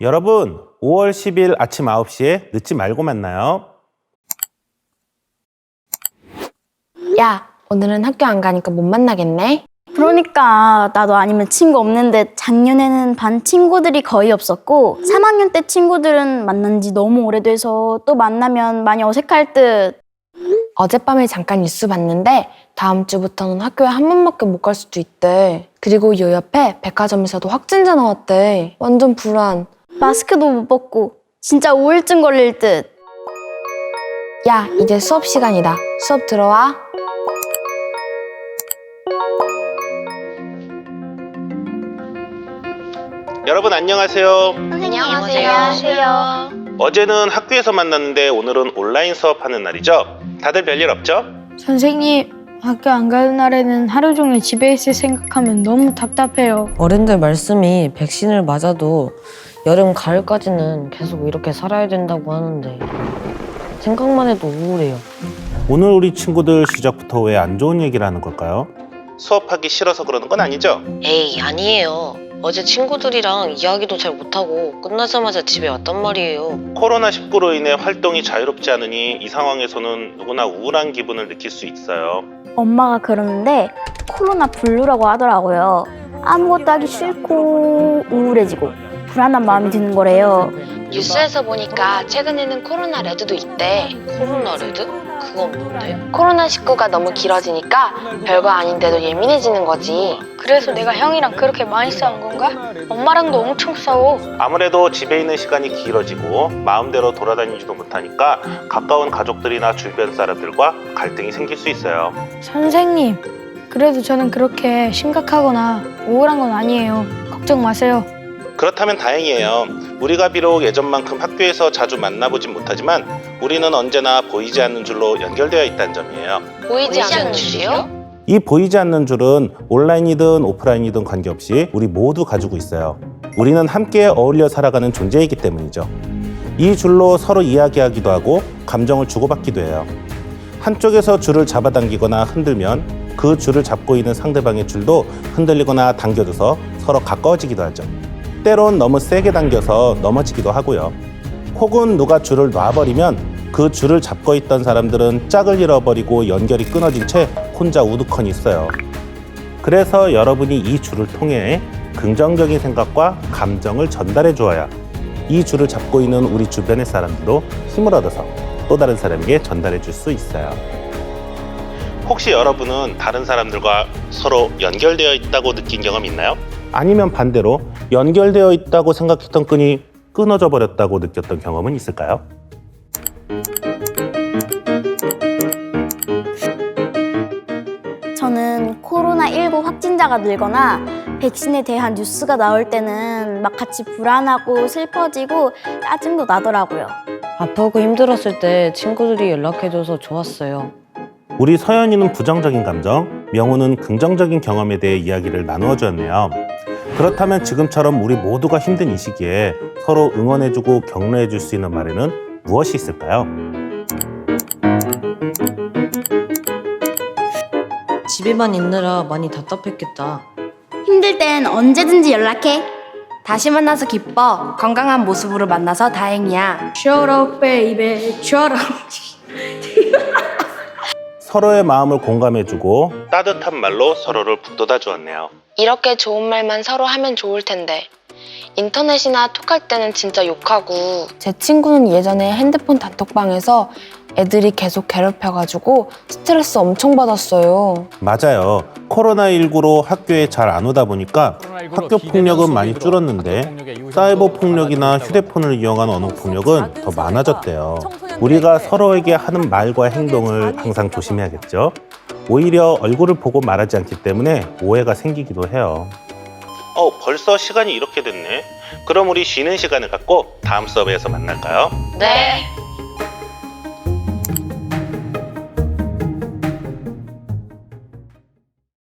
여러분, 5월 10일 아침 9시에 늦지 말고 만나요. 야, 오늘은 학교 안 가니까 못 만나겠네? 그러니까 나도 아니면 친구 없는데 작년에는 반 친구들이 거의 없었고 3학년 때 친구들은 만난 지 너무 오래돼서 또 만나면 많이 어색할 듯. 어젯밤에 잠깐 뉴스 봤는데 다음 주부터는 학교에 한 번밖에 못 갈 수도 있대. 그리고 요 옆에 백화점에서도 확진자 나왔대. 완전 불안. 마스크도 못 벗고 진짜 우울증 걸릴 듯. 야, 이제 수업 시간이다. 수업 들어와. 여러분 안녕하세요. 안녕하세요. 어제는 학교에서 만났는데 오늘은 온라인 수업하는 날이죠. 다들 별일 없죠? 선생님, 학교 안 가는 날에는 하루 종일 집에 있을 생각하면 너무 답답해요. 어른들 말씀이 백신을 맞아도 여름 가을까지는 계속 이렇게 살아야 된다고 하는데 생각만 해도 우울해요. 오늘 우리 친구들 시작부터 왜 안 좋은 얘기를 하는 걸까요? 수업하기 싫어서 그러는 건 아니죠? 에이 아니에요. 어제 친구들이랑 이야기도 잘 못하고 끝나자마자 집에 왔단 말이에요. 코로나19로 인해 활동이 자유롭지 않으니 이 상황에서는 누구나 우울한 기분을 느낄 수 있어요. 엄마가 그러는데 코로나 블루라고 하더라고요. 아무것도 하기 싫고 우울해지고 불안한 마음이 드는 거래요. 뉴스에서 보니까 최근에는 코로나 레드도 있대. 코로나 레드? 그건 뭔데? 코로나19가 너무 길어지니까 별거 아닌데도 예민해지는 거지. 그래서 내가 형이랑 그렇게 많이 싸운 건가? 엄마랑도 엄청 싸워. 아무래도 집에 있는 시간이 길어지고 마음대로 돌아다니지도 못하니까 가까운 가족들이나 주변 사람들과 갈등이 생길 수 있어요. 선생님, 그래도 저는 그렇게 심각하거나 우울한 건 아니에요. 걱정 마세요. 그렇다면 다행이에요. 우리가 비록 예전만큼 학교에서 자주 만나보진 못하지만 우리는 언제나 보이지 않는 줄로 연결되어 있다는 점이에요. 보이지 않는 줄이요? 이 보이지 않는 줄은 온라인이든 오프라인이든 관계없이 우리 모두 가지고 있어요. 우리는 함께 어울려 살아가는 존재이기 때문이죠. 이 줄로 서로 이야기하기도 하고 감정을 주고받기도 해요. 한쪽에서 줄을 잡아당기거나 흔들면 그 줄을 잡고 있는 상대방의 줄도 흔들리거나 당겨져서 서로 가까워지기도 하죠. 때론 너무 세게 당겨서 넘어지기도 하고요. 혹은 누가 줄을 놔버리면 그 줄을 잡고 있던 사람들은 짝을 잃어버리고 연결이 끊어진 채 혼자 우두커니 있어요. 그래서 여러분이 이 줄을 통해 긍정적인 생각과 감정을 전달해 주어야 이 줄을 잡고 있는 우리 주변의 사람들도 힘을 얻어서 또 다른 사람에게 전달해 줄 수 있어요. 혹시 여러분은 다른 사람들과 서로 연결되어 있다고 느낀 경험 있나요? 아니면 반대로 연결되어 있다고 생각했던 끈이 끊어져 버렸다고 느꼈던 경험은 있을까요? 저는 코로나19 확진자가 늘거나 백신에 대한 뉴스가 나올 때는 막 같이 불안하고 슬퍼지고 짜증도 나더라고요. 아프고 힘들었을 때 친구들이 연락해줘서 좋았어요. 우리 서연이는 부정적인 감정, 명호는 긍정적인 경험에 대해 이야기를 나누어 주었네요. 그렇다면 지금처럼 우리 모두가 힘든 이 시기에 서로 응원해주고 격려해줄 수 있는 말에는 무엇이 있을까요? 집에만 있느라 많이 답답했겠다. 힘들 땐 언제든지 연락해. 다시 만나서 기뻐. 건강한 모습으로 만나서 다행이야. Shut up, baby. Shut up. 서로의 마음을 공감해주고 따뜻한 말로 서로를 북돋아 주었네요. 이렇게 좋은 말만 서로 하면 좋을 텐데. 인터넷이나 톡할 때는 진짜 욕하고 제 친구는 예전에 핸드폰 단톡방에서 애들이 계속 괴롭혀가지고 스트레스 엄청 받았어요. 맞아요. 코로나19로 학교에 잘 안 오다 보니까 학교 폭력은 많이 줄었는데 사이버 폭력이나 휴대폰을 이용한 언어 폭력은 더 많아졌대요. 우리가 서로에게 하는 말과 행동을 항상 조심해야겠죠. 오히려 얼굴을 보고 말하지 않기 때문에 오해가 생기기도 해요. 어, 벌써 시간이 이렇게 됐네. 그럼 우리 쉬는 시간을 갖고 다음 수업에서 만날까요? 네.